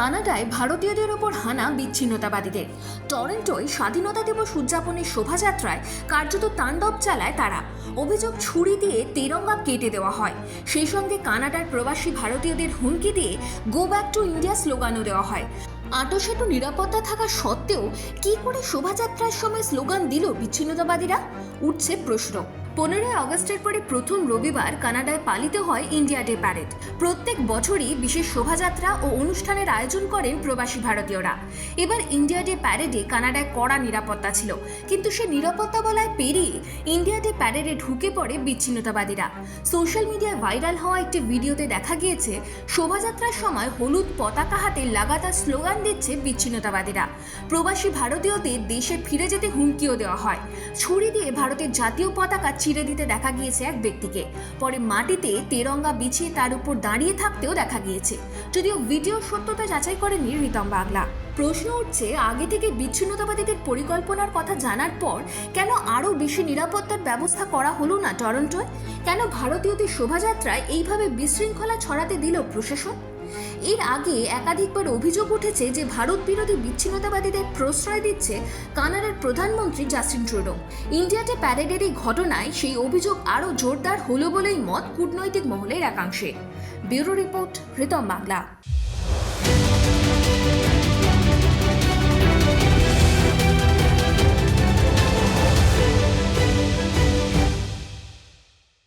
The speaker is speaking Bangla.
কানাডায় ভারতীয়দের ওপর হানা বিচ্ছিন্নতাবাদীদের। টরেন্টোয় স্বাধীনতা দিবস উদযাপনের শোভাযাত্রায় কার্যত তাণ্ডব চালায় তারা। অভিযোগ ছুরি দিয়ে তেরঙ্গা কেটে দেওয়া হয়। সেই সঙ্গে কানাডার প্রবাসী ভারতীয়দের হুমকি দিয়ে গো ব্যাক টু ইন্ডিয়া স্লোগানও দেওয়া হয়। আটোসাটো নিরাপত্তা থাকা সত্ত্বেও কি করে শোভাযাত্রার সময় স্লোগান দিল বিচ্ছিন্নতাবাদীরা? উঠছে প্রশ্ন। পনেরোই আগস্টের পরে প্রথম রবিবার কানাডায় পালিত হয় ইন্ডিয়া ডে প্যারেড। প্রত্যেক বছরই বিশেষ শোভাযাত্রা ও অনুষ্ঠানের আয়োজন করেন প্রবাসী ভারতীয়রা। এবার ইন্ডিয়া ডে প্যারেডে কানাডায় কড়া নিরাপত্তা ছিল, কিন্তু সে নিরাপত্তা বলায় পেরিয়ে ইন্ডিয়া ডে প্যারেডে ঢুকে পড়ে বিচ্ছিন্নতাবাদীরা। সোশ্যাল মিডিয়ায় ভাইরাল হওয়া একটি ভিডিওতে দেখা গিয়েছে, শোভাযাত্রার সময় হলুদ পতাকা হাতে লাগাতার স্লোগান দিচ্ছে বিচ্ছিন্নতাবাদীরা। প্রবাসী ভারতীয়দের দেশে ফিরে যেতে হুমকিও দেওয়া হয়। ছুরি দিয়ে ভারতের জাতীয় পতাকা চিরে দিতে দেখা গিয়েছে এক ব্যক্তিকে। পরে মাটিতে তেরঙ্গা বিছিয়ে তার উপর দাঁড়িয়ে থাকতেও দেখা গিয়েছে। যদিও ভিডিও সত্যতা যাচাই করেনি রিতম বাগলা। প্রশ্ন উঠছে, আগে থেকে বিচ্ছিন্নতাবাদীদের পরিকল্পনার কথা জানার পর কেন আরও বেশি নিরাপত্তার ব্যবস্থা করা হলো না টরন্টোয়? কেন ভারতীয়দের শোভাযাত্রায় এইভাবে বিশৃঙ্খলা ছড়াতে দিল প্রশাসন? এর আগে একাধিকবার অভিযোগ উঠেছে যে ভারত বিরোধী বিচ্ছিন্নতাবাদীদের প্রশ্রয় দিচ্ছে কানাডার প্রধানমন্ত্রী জাস্টিন ট্রুডো। ইন্ডিয়াতে প্যারেডের এই ঘটনায় সেই অভিযোগ আরও জোরদার হলো বলেই মত কূটনৈতিক মহলের একাংশে। Bureau report Hritam Bangla.